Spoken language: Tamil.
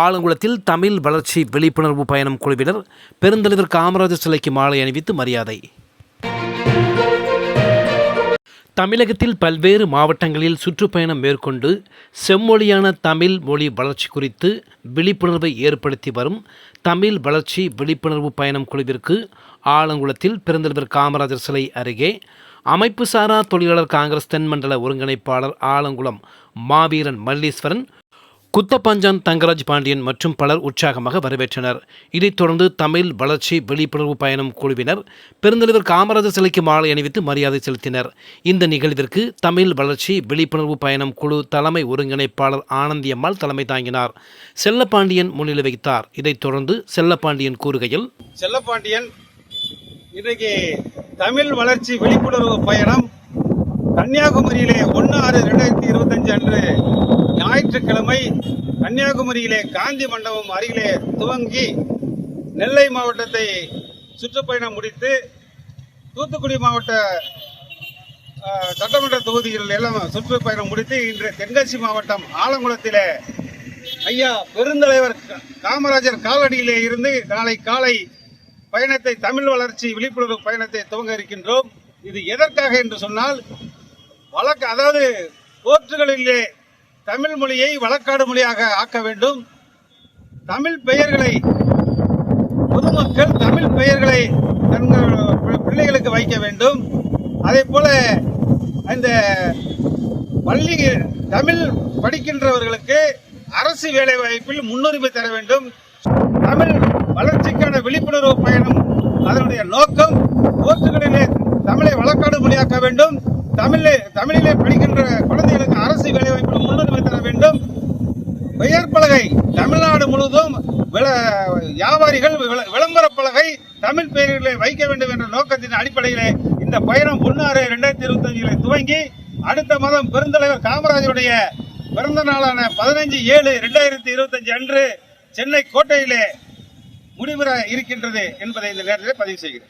ஆலங்குளத்தில் தமிழ் வளர்ச்சி விழிப்புணர்வு பயணம் குழுவினர் பெருந்தலைவர் காமராஜர் சிலைக்கு மாலை அணிவித்து மரியாதை. தமிழகத்தில் பல்வேறு மாவட்டங்களில் சுற்றுப்பயணம் மேற்கொண்டு செம்மொழியான தமிழ் மொழி வளர்ச்சி குறித்து விழிப்புணர்வை ஏற்படுத்தி வரும் தமிழ் வளர்ச்சி விழிப்புணர்வு பயணம் குழுவிற்கு ஆலங்குளத்தில் பெருந்தலைவர் காமராஜர் சிலை அருகே அமைப்பு சாரா தொழிலாளர் காங்கிரஸ் தென்மண்டல ஒருங்கிணைப்பாளர் ஆலங்குளம் மாவீரன் மல்லீஸ்வரன் குத்தப்பஞ்சான் தங்கராஜ் பாண்டியன் மற்றும் பலர் உற்சாகமாக வரவேற்றனர். இதைத் தொடர்ந்து தமிழ் வளர்ச்சி விழிப்புணர்வு பயணம் குழுவினர் பெருந்தலைவர் காமராஜர் சிலைக்கு மாலை அணிவித்து மரியாதை செலுத்தினர். இந்த நிகழ்விற்கு தமிழ் வளர்ச்சி விழிப்புணர்வு பயணம் குழு தலைமை ஒருங்கிணைப்பாளர் ஆனந்தியம்மாள் தலைமை தாங்கினார். செல்லப்பாண்டியன் முன்னிலை வைத்தார் இதைத் தொடர்ந்து செல்லப்பாண்டியன் கூறுகையில் செல்லப்பாண்டியன் இன்றைக்கு தமிழ் வளர்ச்சி விழிப்புணர்வு பயணம் கன்னியாகுமரியிலே ஒன்று ஆறு ரெண்டாயிரத்தி இருபத்தஞ்சு அன்று ஞாயிற்றுக்கிழமை கன்னியாகுமரியிலே காந்தி மண்டபம் அருகிலே துவங்கி நெல்லை மாவட்டத்தை சுற்றுப்பயணம் முடித்து தூத்துக்குடி மாவட்ட சட்டமன்ற தொகுதிகளில் எல்லாம் சுற்றுப்பயணம் முடித்து இன்று தென்காசி மாவட்டம் ஆலங்குளத்தில் ஐயா பெருந்தலைவர் காமராஜர் காலடியிலே இருந்து நாளை காலை பயணத்தை தமிழ் வளர்ச்சி விழிப்புணர்வு பயணத்தை துவங்க இருக்கின்றோம். இது எதற்காக என்று சொன்னால் வழக்கு அதாவது கோர்ட்டுகளிலே தமிழ் மொழியை வழக்காடு மொழியாக ஆக்க வேண்டும். தமிழ் பெயர்களை பொதுமக்கள் தமிழ் பெயர்களை தங்கள் பி- பிள்ளைகளுக்கு வைக்க வேண்டும். அதே போல இந்த பள்ளி தமிழ் படிக்கின்றவர்களுக்கு அரசு வேலை வாய்ப்பில் முன்னுரிமை தர வேண்டும். தமிழ் வளர்ச்சிக்கான விழிப்புணர்வு பயணம் அதனுடைய நோக்கம் கோர்ட்டுகளிலே தமிழை வழக்காடு மொழியாக்க வேண்டும். தமிழிலே தமிழிலே படிக்கின்ற குழந்தைகளுக்கு அரசு வேலை வாய்ப்பில் முன்னுரிமை தர வேண்டும் பெயர் பலகை. தமிழ்நாடு முழுவதும் விள- வியாபாரிகள் விள- விளம்பர பலகை தமிழ் பெயர்களை வைக்க வேண்டும் என்ற நோக்கத்தின் அடிப்படையிலே இந்த பயணம் ஒன்னாறு இரண்டாயிரத்தி இருபத்தி அஞ்சில் துவங்கி அடுத்த மாதம் பெருந்தலைவர் காமராஜருடைய பிறந்த நாளான பதினஞ்சு ஏழு இரண்டாயிரத்தி இருபத்தஞ்சு அன்று சென்னை கோட்டையிலே முடிவுற இருக்கின்றது என்பதை இந்த நேரத்தில் பதிவு செய்கிறேன்.